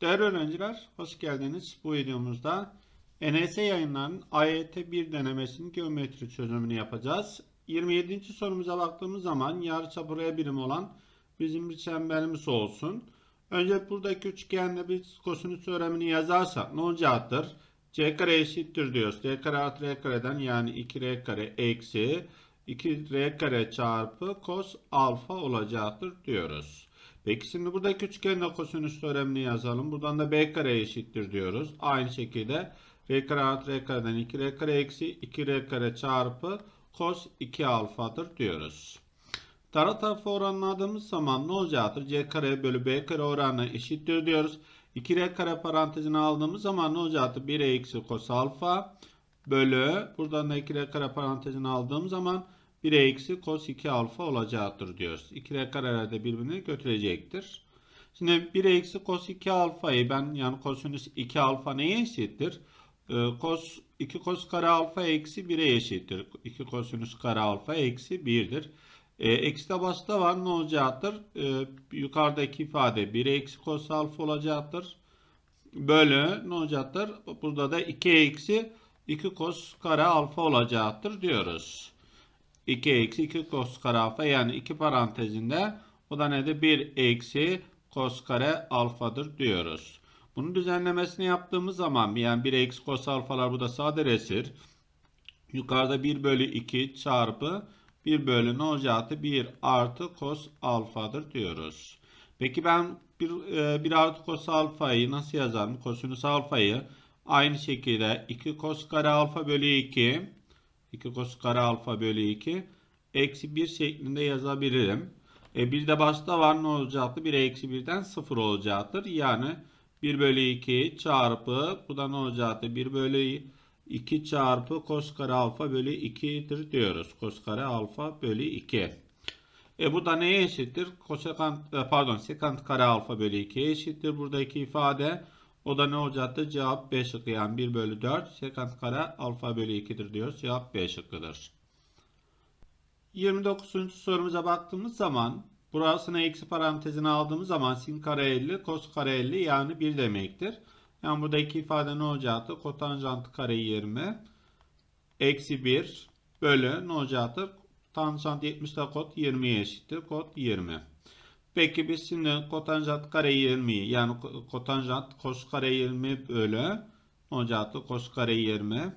Değerli öğrenciler, hoş geldiniz. Bu videomuzda NS yayınlarının AYT 1 denemesinin geometri çözümünü yapacağız. 27. sorumuza baktığımız zaman yarıçapı R birim olan bizim bir çemberimiz olsun. Önce buradaki üçgende biz kosinüs teoremini yazarsak ne olacaktır? C kare eşittir diyoruz. D kare artı R kareden yani 2R kare eksi 2R kare çarpı cos alfa olacaktır diyoruz. Peki şimdi buradaki üçgende kosinüs teoremini yazalım. Buradan da b kare eşittir diyoruz. Aynı şekilde r kare artı r kareden 2r kare eksi 2r kare çarpı cos 2 alfadır diyoruz. Taraf tarafı oranladığımız zaman ne olacaktır? c kare bölü b kare oranı eşittir diyoruz. 2r kare parantezine aldığımız zaman ne olacaktır? 1 eksi cos alfa bölü buradan da 2r kare parantezine aldığım zaman 1 eksi cos 2 alfa olacaktır diyoruz. 2 r kareler de birbirini götürecektir. Şimdi 1 eksi cos 2 alfayı ben yani kosinüs 2 alfa neye eşittir? Ee, cos 2 cos kare alfa eksi 1'e eşittir. 2 kosinüs kare alfa eksi 1'dir. Ee, eksi başta var ne olacaktır? Ee, yukarıdaki ifade 1 eksi cos alfa olacaktır. Bölü ne olacaktır? Burada da 2 eksi 2 cos kare alfa olacaktır diyoruz. 2 eksi 2 cos kare alfa yani 2 parantezinde o da nedir? 1 eksi cos kare alfadır diyoruz. Bunun düzenlemesini yaptığımız zaman yani 1 eksi cos alfalar bu da sadeleşir. Yukarıda 1 bölü 2 çarpı 1 bölü ne olacaktı? 1 artı cos alfadır diyoruz. Peki ben 1, 1 artı cos alfayı nasıl yazarım? Kosinüs alfayı aynı şekilde 2 cos kare alfa bölü 2 2 cos kare alfa bölü 2 eksi 1 şeklinde yazabilirim. E bir de başta var ne olacaktı? 1 eksi 1'den 0 olacaktır. Yani 1 bölü 2 çarpı bu da ne olacaktı? 1 bölü 2 çarpı cos kare alfa bölü 2'dir diyoruz. Cos kare alfa bölü 2. E bu da neye eşittir? Kosekant, e, pardon sekant kare alfa bölü 2'ye eşittir. Buradaki ifade o da ne olacaktı? Cevap B şıkkı yani 1 bölü 4 sekant kare alfa bölü 2'dir diyoruz. Cevap B şıkkıdır. 29. sorumuza baktığımız zaman burasına eksi parantezine aldığımız zaman sin kare 50 kos kare 50 yani 1 demektir. Yani buradaki ifade ne olacaktı? Kotanjant kare 20 eksi 1 bölü ne olacaktır? Tanjant 70 de kod 20'ye eşittir. Kod 20. Peki biz şimdi kotanjant kare 20 yani kotanjant kos kare 20 bölü ne olacaktı? Kos kare 20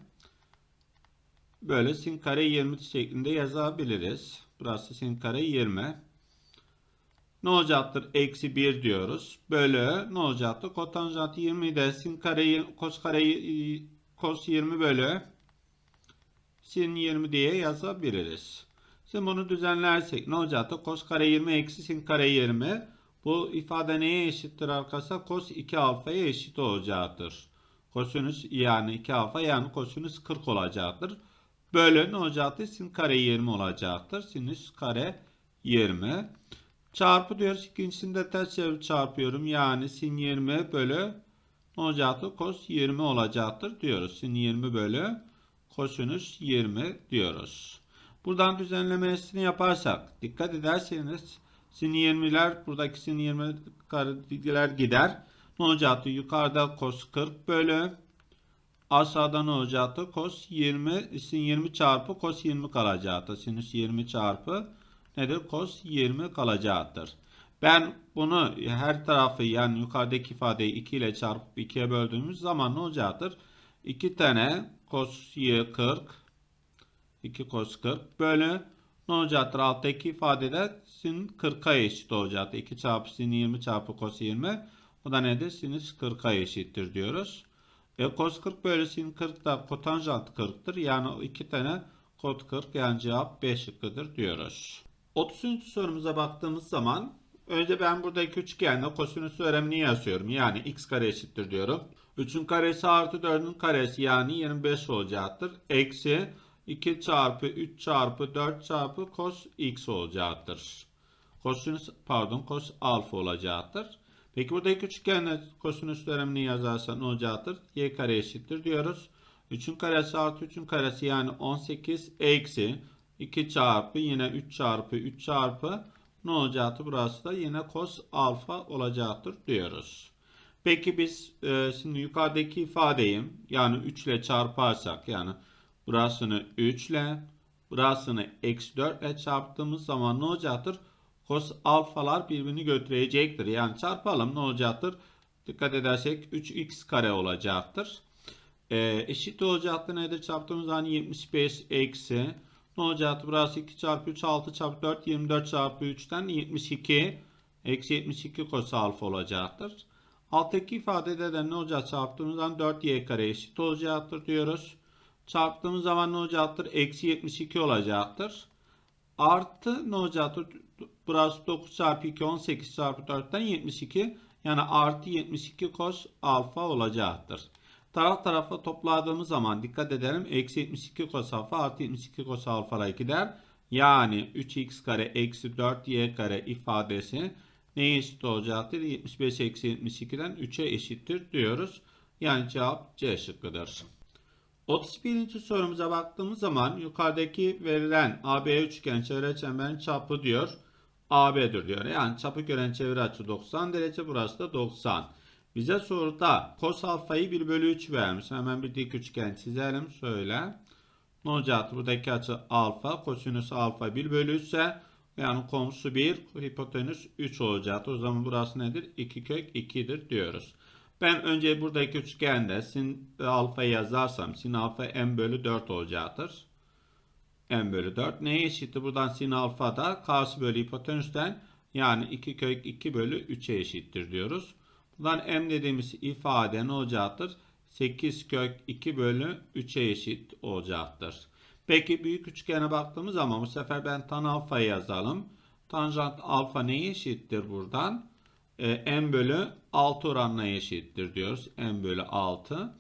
böyle sin kare 20 şeklinde yazabiliriz. Burası sin kare 20. Ne olacaktır? Eksi 1 diyoruz. Bölü ne olacaktır? Kotanjant 20 de sin kare kos kare kos 20 bölü sin 20 diye yazabiliriz. Şimdi bunu düzenlersek ne olacaktı? Cos kare 20 eksi sin kare 20. Bu ifade neye eşittir arkadaşlar? Cos 2 alfaya eşit olacaktır. Kosinüs yani 2 alfa yani kosinüs 40 olacaktır. Bölü ne olacaktır? Sin kare 20 olacaktır. Sinüs kare 20. Çarpı diyoruz. İkincisinde ters çevir çarpıyorum. Yani sin 20 bölü ne olacaktır? Cos 20 olacaktır diyoruz. Sin 20 bölü kosinüs 20 diyoruz. Buradan düzenlemesini yaparsak dikkat ederseniz sin 20'ler buradaki sin 20 kareler gider. Ne olacaktı? Yukarıda cos 40 bölü aşağıda ne olacaktı? Cos 20 sin 20 çarpı cos 20 kalacaktı. Sinüs 20 çarpı nedir? Cos 20 kalacaktır. Ben bunu her tarafı yani yukarıdaki ifadeyi 2 ile çarpıp 2'ye böldüğümüz zaman ne olacaktır? 2 tane cos 40 2 cos 40 bölü ne olacaktır? Alttaki ifadede sin 40'a eşit olacaktır. 2 çarpı sin 20 çarpı cos 20 o da nedir? Sinüs 40'a eşittir diyoruz. E, cos 40 bölü sin 40 da kotanjant 40'tır. Yani iki tane kod 40 yani cevap B şıkkıdır diyoruz. 30. sorumuza baktığımız zaman önce ben buradaki üçgende kosinüs teoremini yazıyorum. Yani x kare eşittir diyorum. 3'ün karesi artı 4'ün karesi yani 25 olacaktır. Eksi 2 çarpı 3 çarpı 4 çarpı cos x olacaktır. Kosinüs pardon cos alfa olacaktır. Peki buradaki üçgende kosinüs teoremini yazarsan ne olacaktır? Y kare eşittir diyoruz. 3'ün karesi artı 3'ün karesi yani 18 eksi 2 çarpı yine 3 çarpı 3 çarpı ne olacaktır? Burası da yine cos alfa olacaktır diyoruz. Peki biz e, şimdi yukarıdaki ifadeyi yani 3 ile çarparsak yani burasını 3 ile burasını eksi 4 ile çarptığımız zaman ne olacaktır? Cos alfalar birbirini götürecektir. Yani çarpalım ne olacaktır? Dikkat edersek 3x kare olacaktır. E, eşit olacaktır nedir? Çarptığımız zaman 75 eksi ne olacaktı? Burası 2 çarpı 3 6 çarpı 4 24 çarpı 3'ten 72 eksi 72 cos alfa olacaktır. Alttaki ifadede de ne olacak çarptığımız zaman 4y kare eşit olacaktır diyoruz. Çarptığımız zaman ne olacaktır? Eksi 72 olacaktır. Artı ne olacaktır? Burası 9 çarpı 2 18 çarpı 4'ten 72. Yani artı 72 cos alfa olacaktır. Taraf tarafa topladığımız zaman dikkat edelim. Eksi 72 cos alfa artı 72 cos alfa'ya gider. Yani 3x kare eksi 4y kare ifadesi neye eşit olacaktır? 75 eksi 72'den 3'e eşittir diyoruz. Yani cevap C şıkkıdır. 31. sorumuza baktığımız zaman yukarıdaki verilen AB üçgen çevre çemberin çapı diyor. AB'dir diyor. Yani çapı gören çevre açı 90 derece burası da 90. Bize soruda cos alfayı 1 bölü 3 vermiş. Hemen bir dik üçgen çizelim. Söyle. Ne olacaktı? Buradaki açı alfa. Kosinüs alfa 1 bölü 3 ise yani komşu 1, hipotenüs 3 olacaktı. O zaman burası nedir? 2 kök 2'dir diyoruz. Ben önce buradaki üçgende sin alfa yazarsam sin alfa m bölü 4 olacaktır. m bölü 4 neye eşittir? Buradan sin alfa da karşı bölü hipotenüsten yani 2 kök 2 bölü 3'e eşittir diyoruz. Buradan m dediğimiz ifade ne olacaktır? 8 kök 2 bölü 3'e eşit olacaktır. Peki büyük üçgene baktığımız zaman bu sefer ben tan alfa yazalım. Tanjant alfa neye eşittir buradan? E, m bölü 6 oranına eşittir diyoruz. m bölü 6.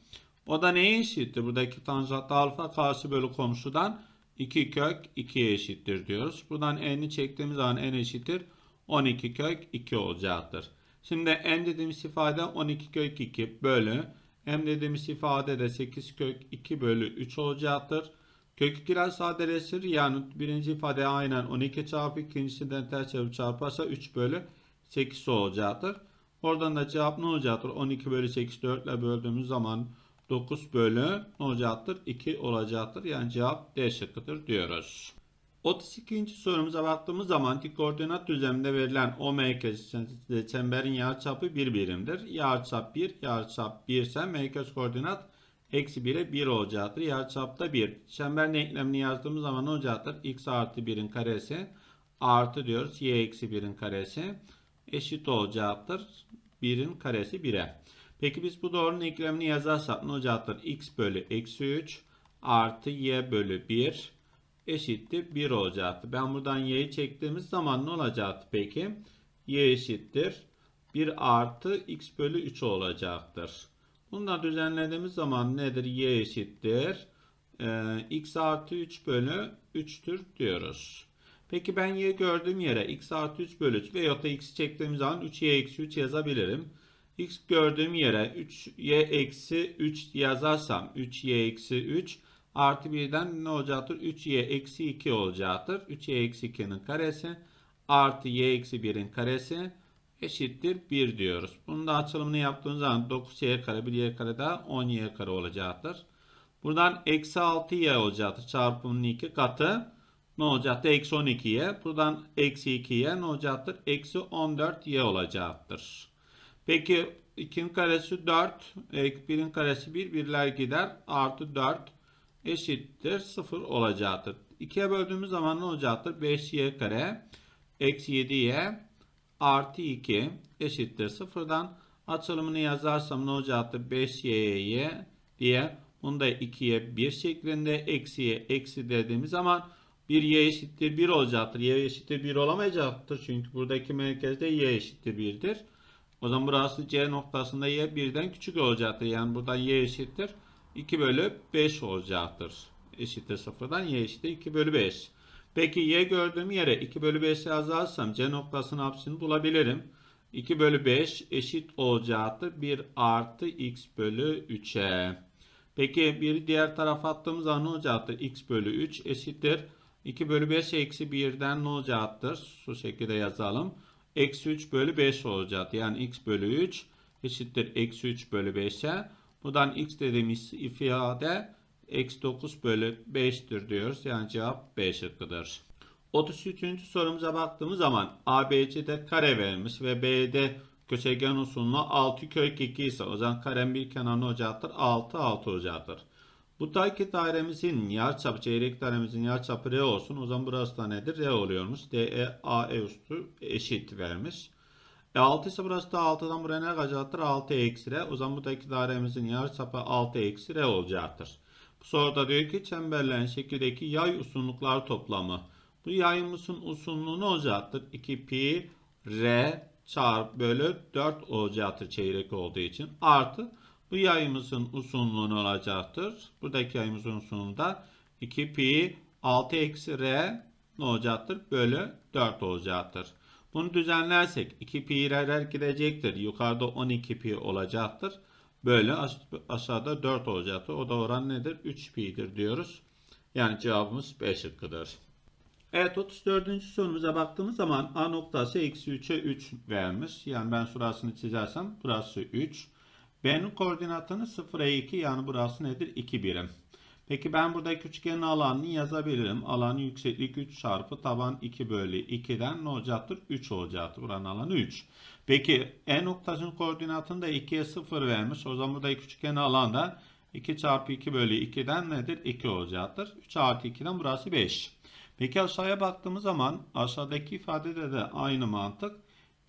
O da neye eşittir? Buradaki tanjant alfa karşı bölü komşudan 2 kök 2'ye eşittir diyoruz. Buradan n'i çektiğimiz zaman n eşittir 12 kök 2 olacaktır. Şimdi m dediğimiz ifade 12 kök 2 bölü m dediğimiz ifade de 8 kök 2 bölü 3 olacaktır. Kök 2'ler sadeleşir. Yani birinci ifade aynen 12 çarpı ikincisinden ters çevirip çarparsa 3 bölü 8 olacaktır. Oradan da cevap ne olacaktır? 12 bölü 8 4 ile böldüğümüz zaman 9 bölü ne olacaktır? 2 olacaktır. Yani cevap D şıkkıdır diyoruz. 32. sorumuza baktığımız zaman dik koordinat düzleminde verilen o merkezli çemberin yarıçapı 1 birimdir. Yarıçap 1, yarıçap 1 ise merkez koordinat eksi 1'e 1 olacaktır. Yarıçapta 1. Çember denklemini yazdığımız zaman ne olacaktır? x artı 1'in karesi artı diyoruz y eksi 1'in karesi eşit olacaktır. 1'in karesi 1'e. Peki biz bu doğrunun denklemini yazarsak ne olacaktır? x bölü eksi 3 artı y bölü 1 eşittir 1 olacaktı. Ben buradan y'yi çektiğimiz zaman ne olacaktı peki? y eşittir 1 artı x bölü 3 olacaktır. Bunları düzenlediğimiz zaman nedir? y eşittir. Ee, x artı 3 bölü 3'tür diyoruz. Peki ben y gördüğüm yere x artı 3 bölü 3 veyahut da x'i çektiğim zaman 3y eksi 3 yazabilirim. x gördüğüm yere 3y eksi 3 yazarsam 3y eksi 3 artı 1'den ne olacaktır? 3y eksi 2 olacaktır. 3y eksi 2'nin karesi artı y eksi 1'in karesi eşittir 1 diyoruz. Bunun da açılımını yaptığımız zaman 9y kare 1y kare daha 10y kare olacaktır. Buradan eksi 6y olacaktır. Çarpımının 2 katı ne olacaktır? Eksi 12y. Buradan eksi 2y ne olacaktır? Eksi 14y olacaktır. Peki 2'nin karesi 4. 1'in karesi 1. Birler gider. Artı 4 eşittir 0 olacaktır. 2'ye böldüğümüz zaman ne olacaktır? 5y kare eksi 7y artı 2 eşittir 0'dan açılımını yazarsam ne olacaktır? 5y'ye diye bunu da 2'ye 1 şeklinde eksiye eksi dediğimiz zaman 1y eşittir 1 olacaktır. y eşittir 1 olamayacaktır. Çünkü buradaki merkezde y eşittir 1'dir. O zaman burası c noktasında y 1'den küçük olacaktır. Yani buradan y eşittir 2 bölü 5 olacaktır. Eşittir 0'dan y eşittir 2 bölü 5. Peki y gördüğüm yere 2 bölü 5 yazarsam c noktasının apsisini bulabilirim. 2 bölü 5 eşit olacaktır. 1 artı x bölü 3'e. Peki bir diğer tarafa attığımız zaman ne olacaktır? x bölü 3 eşittir. 2 bölü 5 eksi 1'den ne olacaktır? Şu şekilde yazalım. Eksi 3 bölü 5 olacaktır. Yani x bölü 3 eşittir. Eksi 3 bölü 5'e. Buradan x dediğimiz ifade eksi 9 bölü 5'tir diyoruz. Yani cevap B şıkkıdır. 33. sorumuza baktığımız zaman ABC'de kare verilmiş ve B'de köşegen usulüne 6 kök 2 ise o zaman karen bir kenarı olacaktır. 6 6 olacaktır. Bu taki dairemizin yarçapı, çeyrek dairemizin yarçapı R olsun. O zaman burası da nedir? R oluyormuş. DE AE üstü eşit vermiş. E 6 ise burası da 6'dan buraya ne kaçacaktır? 6 eksi R. O zaman buradaki dairemizin yarıçapı 6 eksi R olacaktır. Bu soruda diyor ki çemberlerin şekildeki yay uzunluklar toplamı. Bu yayımızın uzunluğu ne olacaktır? 2 pi R çarpı bölü 4 olacaktır çeyrek olduğu için. Artı bu yayımızın uzunluğu ne olacaktır? Buradaki yayımızın uzunluğu da 2 pi 6 eksi R ne olacaktır? Bölü 4 olacaktır. Bunu düzenlersek 2 pi R'ler gidecektir. Yukarıda 12 pi olacaktır. Böyle aşağıda 4 olacaktır. O da oran nedir? 3 pi'dir diyoruz. Yani cevabımız B şıkkıdır. Evet 34. sorumuza baktığımız zaman A noktası eksi 3'e 3 vermiş. Yani ben şurasını çizersem burası 3. B'nin koordinatını 0'a 2 yani burası nedir? 2 birim. Peki ben buradaki üçgenin alanını yazabilirim. Alanı yükseklik 3 çarpı taban 2 bölü 2'den ne olacaktır? 3 olacaktır. Buranın alanı 3. Peki E noktasının koordinatını da 2'ye 0 vermiş. O zaman buradaki üçgenin alanı da 2 çarpı 2 bölü 2'den nedir? 2 olacaktır. 3 artı 2'den burası 5. Peki aşağıya baktığımız zaman aşağıdaki ifadede de aynı mantık.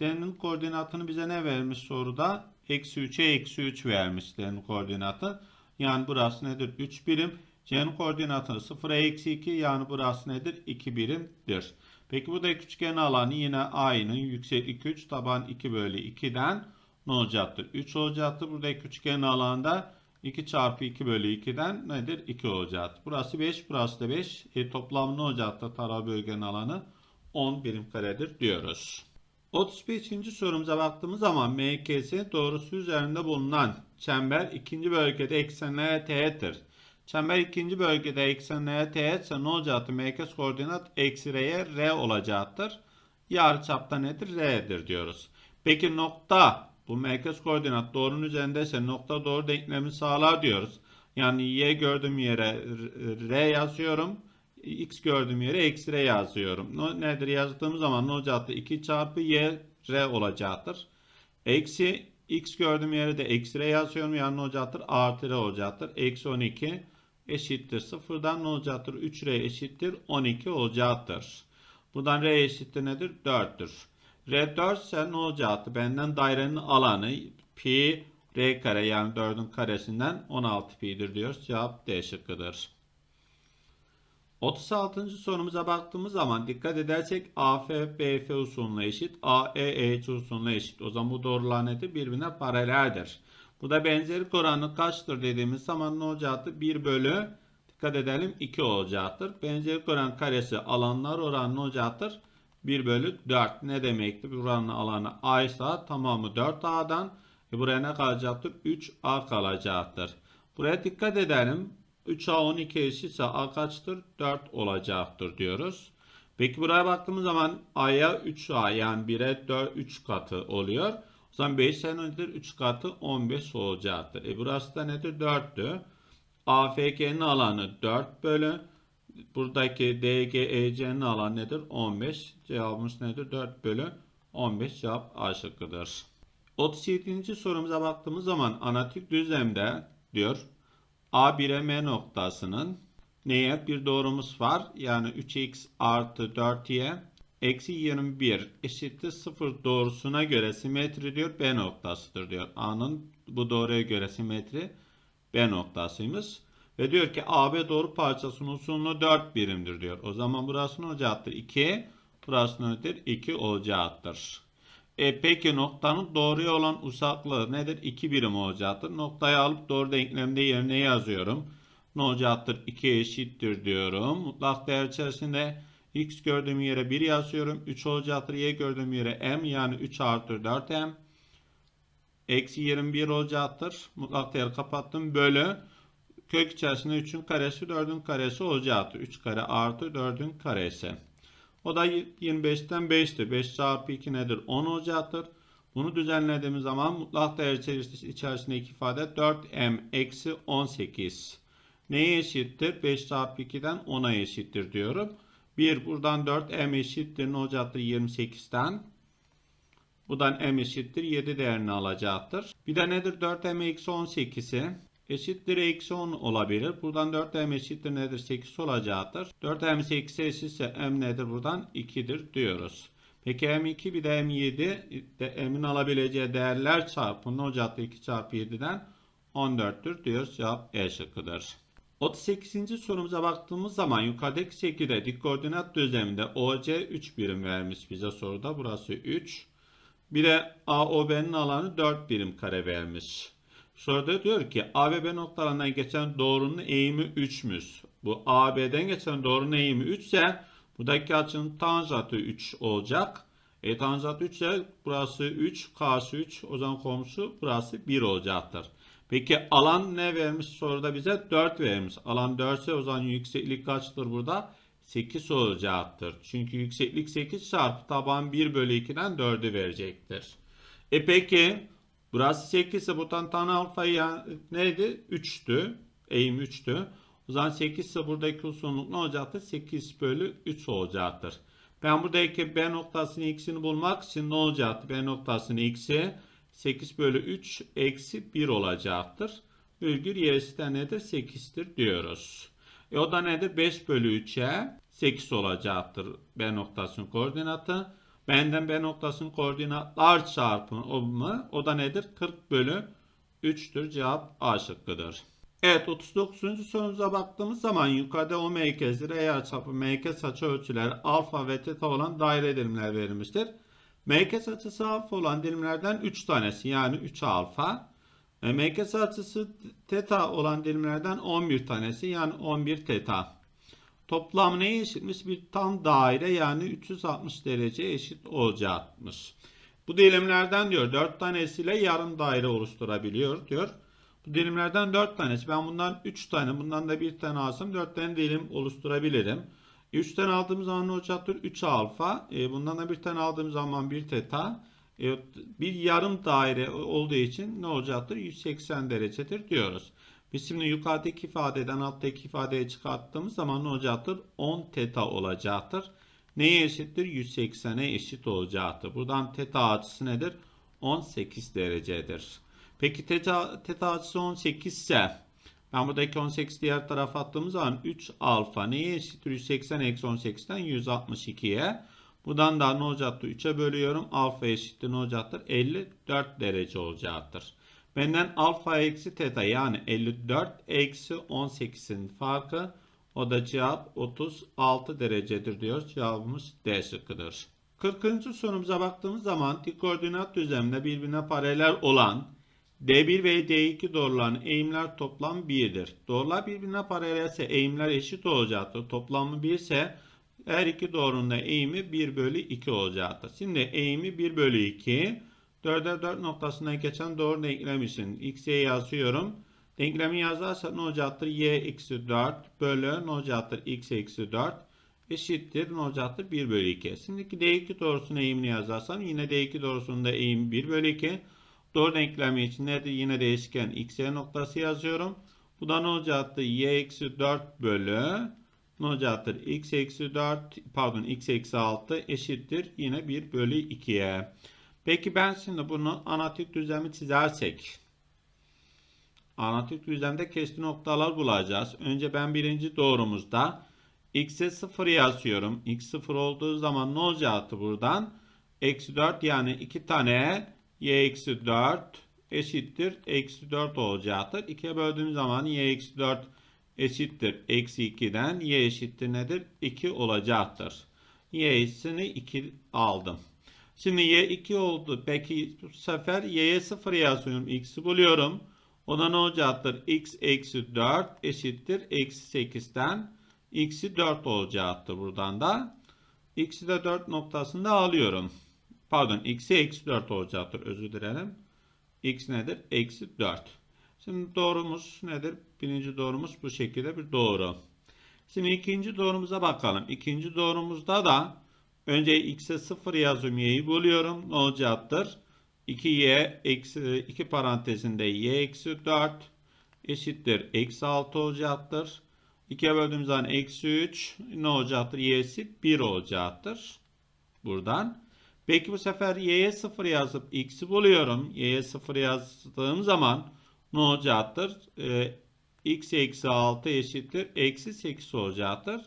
D'nin koordinatını bize ne vermiş soruda? Eksi 3'e eksi 3 vermiş D'nin koordinatı. Yani burası nedir? 3 birim. C'nin koordinatını 0'a eksi 2 yani burası nedir? 2 birimdir. Peki buradaki üçgenin alanı yine aynı. Yükseklik 3 taban 2 bölü 2'den ne olacaktır? 3 olacaktır. Buradaki üçgenin alanı da 2 çarpı 2 bölü 2'den nedir? 2 olacaktır. Burası 5, burası da 5. E, toplam ne olacaktır? Taralı bölgenin alanı 10 birim karedir diyoruz. 35. sorumuza baktığımız zaman MKS doğrusu üzerinde bulunan çember ikinci bölgede eksenlere teğettir. Çember ikinci bölgede eksenlere teğetse ne olacaktır? MKS koordinat eksi R'ye R olacaktır. Yarıçapta nedir? R'dir diyoruz. Peki nokta bu merkez koordinat doğrunun üzerindeyse nokta doğru denklemi sağlar diyoruz. Yani y gördüğüm yere r yazıyorum. x gördüğüm yere eksi r yazıyorum. Ne, nedir yazdığım zaman ne olacaktır? 2 çarpı y r olacaktır. Eksi x gördüğüm yere de eksi r yazıyorum. Yani ne olacaktır? Artı r olacaktır. Eksi 12 eşittir. Sıfırdan ne olacaktır? 3r eşittir. 12 olacaktır. Buradan r eşittir nedir? 4'tür. R 4 ise ne olacaktı? Benden dairenin alanı pi r kare yani 4'ün karesinden 16 pi'dir diyoruz. Cevap D şıkkıdır. 36. sorumuza baktığımız zaman dikkat edersek AF BF usulüne eşit, AE EC usulüne eşit. O zaman bu doğrular nedir? Birbirine paraleldir. Bu da benzerlik oranı kaçtır dediğimiz zaman ne olacaktır? 1 bölü dikkat edelim 2 olacaktır. Benzerlik oranı karesi alanlar oranı ne olacaktır? 1 bölü 4 ne demektir? Buranın alanı A ise tamamı 4A'dan. E buraya ne kalacaktır? 3A kalacaktır. Buraya dikkat edelim. 3A 12 eşitse A kaçtır? 4 olacaktır diyoruz. Peki buraya baktığımız zaman A'ya 3A yani 1'e 4, 3 katı oluyor. O zaman 5 nedir? 3 katı 15 olacaktır. E burası da nedir? 4'tü. AFK'nin alanı 4 bölü Buradaki DGEC'nin alan nedir? 15. Cevabımız nedir? 4 bölü 15 cevap A şıkkıdır. 37. sorumuza baktığımız zaman analitik düzlemde diyor A1'e M noktasının neye bir doğrumuz var. Yani 3x artı 4y eksi 21 eşittir 0 doğrusuna göre simetri diyor B noktasıdır diyor. A'nın bu doğruya göre simetri B noktasıymış. Ve diyor ki AB doğru parçasının uzunluğu 4 birimdir diyor. O zaman burası ne olacaktır? 2. Burası nedir? 2 olacaktır. E peki noktanın doğruya olan uzaklığı nedir? 2 birim olacaktır. Noktayı alıp doğru denklemde yerine yazıyorum. Ne olacaktır? 2 eşittir diyorum. Mutlak değer içerisinde X gördüğüm yere 1 yazıyorum. 3 olacaktır. Y gördüğüm yere M yani 3 artı 4M. Eksi 21 olacaktır. Mutlak değer kapattım. Bölü. Kök içerisinde 3'ün karesi 4'ün karesi olacaktır. 3 kare artı 4'ün karesi. O da 25'ten 5'tir. 5 çarpı 2 nedir? 10 olacaktır. Bunu düzenlediğimiz zaman mutlak değer içerisindeki ifade 4m eksi 18. Neye eşittir? 5 çarpı 2'den 10'a eşittir diyorum. 1 buradan 4m eşittir ne olacaktır? 28'den. Buradan m eşittir 7 değerini alacaktır. Bir de nedir? 4m eksi 18'i eşittir eksi 10 olabilir. Buradan 4m eşittir nedir? 8 olacaktır. 4m 8 eşitse m nedir? Buradan 2'dir diyoruz. Peki M2 bir de M7 de M'in alabileceği değerler çarpımı olacaktı 2 çarpı 7'den 14'tür diyoruz. Cevap E şıkkıdır. 38. sorumuza baktığımız zaman yukarıdaki şekilde dik koordinat düzleminde OC 3 birim vermiş bize soruda. Burası 3. Bir de AOB'nin alanı 4 birim kare vermiş. Soruda diyor ki A B noktalarından geçen doğrunun eğimi 3'müş. Bu AB'den geçen doğrunun eğimi 3 ise buradaki açının tanjantı 3 olacak. E tanjant 3 ise burası 3, karşı 3, o zaman komşu burası 1 olacaktır. Peki alan ne vermiş soruda bize? 4 vermiş. Alan 4 ise o zaman yükseklik kaçtır burada? 8 olacaktır. Çünkü yükseklik 8 çarpı taban 1 bölü 2'den 4'ü verecektir. E peki burası 8 ise bu tan alfa ya, neydi? 3'tü. Eğim 3'tü. O zaman 8 ise buradaki uzunluk ne olacaktır? 8 bölü 3 olacaktır. Ben buradaki B noktasının x'ini bulmak için ne olacaktı? B noktasının x'i 8 bölü 3 eksi 1 olacaktır. Virgül y'si de nedir? 8'tir diyoruz. E o da nedir? 5 bölü 3'e 8 olacaktır B noktasının koordinatı. Benden B noktasının koordinatlar çarpımı o da nedir? 40 bölü 3'tür. Cevap A şıkkıdır. Evet 39. sorumuza baktığımız zaman yukarıda o merkezleri eğer çapı merkez açı ölçüleri alfa ve teta olan daire dilimler verilmiştir. Merkez açısı alfa olan dilimlerden 3 tanesi yani 3 alfa. E, merkez açısı teta olan dilimlerden 11 tanesi yani 11 teta. Toplam neye eşitmiş? Bir tam daire yani 360 derece eşit olacakmış. Bu dilimlerden diyor 4 tanesiyle yarım daire oluşturabiliyor diyor. Bu dilimlerden 4 tanesi. Ben bundan 3 tane, bundan da 1 tane alsam 4 tane dilim oluşturabilirim. 3 tane aldığım zaman ne olacaktır? 3 alfa. E, bundan da bir tane aldığım zaman 1 teta. E, bir yarım daire olduğu için ne olacaktır? 180 derecedir diyoruz. Biz şimdi yukarıdaki ifadeden alttaki ifadeye çıkarttığımız zaman ne olacaktır? 10 teta olacaktır. Neye eşittir? 180'e eşit olacaktır. Buradan teta açısı nedir? 18 derecedir. Peki teta, teta açısı 18 ise ben buradaki 18 diğer tarafa attığımız zaman 3 alfa neye eşittir? 180 eksi 18'den 162'ye. Buradan da ne olacaktır? 3'e bölüyorum. Alfa eşittir ne olacaktır? 54 derece olacaktır. Benden alfa eksi teta yani 54 eksi 18'in farkı o da cevap 36 derecedir diyor. Cevabımız D şıkkıdır. 40. sorumuza baktığımız zaman dik koordinat düzleminde birbirine paralel olan D1 ve D2 doğruların eğimler toplam 1'dir. Doğrular birbirine paralelse eğimler eşit olacaktır. Toplamı 1 ise her iki doğrunun da eğimi 1 bölü 2 olacaktır. Şimdi eğimi 1 bölü 2. 4'e 4 noktasına geçen doğru denklem için x'e yazıyorum. Denklemi yazarsak ne olacaktır? y eksi 4 bölü ne olacaktır? x eksi 4 eşittir ne olacaktır? 1 bölü 2. Şimdiki D2 doğrusunun eğimini yazarsam yine D2 doğrusunun da eğimi 1 bölü 2. Doğru denklemi için nedir? Yine değişken x noktası yazıyorum. Bu da ne olacaktır? y eksi 4 bölü ne olacaktır? x eksi 4 pardon x eksi 6 eşittir. Yine 1 bölü 2'ye. Peki ben şimdi bunu anatik düzlemi çizersek. Anatik düzlemde keskin noktalar bulacağız. Önce ben birinci doğrumuzda x'e 0 yazıyorum. x 0 olduğu zaman ne olacaktı buradan? Eksi 4 yani 2 tane y eksi 4 eşittir. Eksi 4 olacaktır. 2'ye böldüğüm zaman y eksi 4 eşittir. Eksi 2'den y eşittir nedir? 2 olacaktır. y'sini 2 aldım. Şimdi y 2 oldu. Peki bu sefer y'ye 0 yazıyorum. x'i buluyorum. Ona ne olacaktır? x eksi 4 eşittir. Eksi 8'den x'i 4 olacaktır buradan da. x'i de 4 noktasında alıyorum. Pardon x'i eksi 4 olacaktır özür dilerim. x nedir? Eksi 4. Şimdi doğrumuz nedir? Birinci doğrumuz bu şekilde bir doğru. Şimdi ikinci doğrumuza bakalım. İkinci doğrumuzda da önce x'e 0 yazıyorum y'yi buluyorum. Ne olacaktır? 2y eksi 2 parantezinde y eksi 4 eşittir. Eksi 6 olacaktır. 2'ye böldüğümüz zaman eksi 3 ne olacaktır? y'si 1 olacaktır. Buradan. Peki bu sefer y'ye 0 yazıp x'i buluyorum. y'ye 0 yazdığım zaman ne olacaktır? Ee, x eksi 6 eşittir. Eksi 8 olacaktır.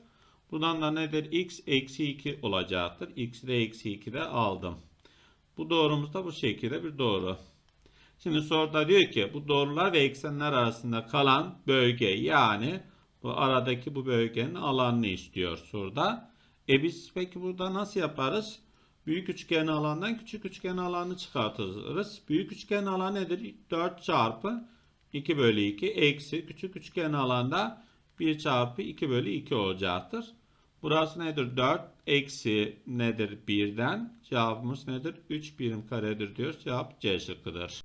Buradan da nedir? x eksi 2 olacaktır. x'i de eksi 2 de aldım. Bu doğrumuz da bu şekilde bir doğru. Şimdi soruda diyor ki bu doğrular ve eksenler arasında kalan bölge yani bu aradaki bu bölgenin alanını istiyor soruda. E biz peki burada nasıl yaparız? Büyük üçgen alandan küçük üçgen alanı çıkartırız. Büyük üçgen alan nedir? 4 çarpı 2 bölü 2 eksi küçük üçgen alanda 1 çarpı 2 bölü 2 olacaktır. Burası nedir? 4 eksi nedir 1'den? Cevabımız nedir? 3 birim karedir diyoruz. Cevap C şıkkıdır.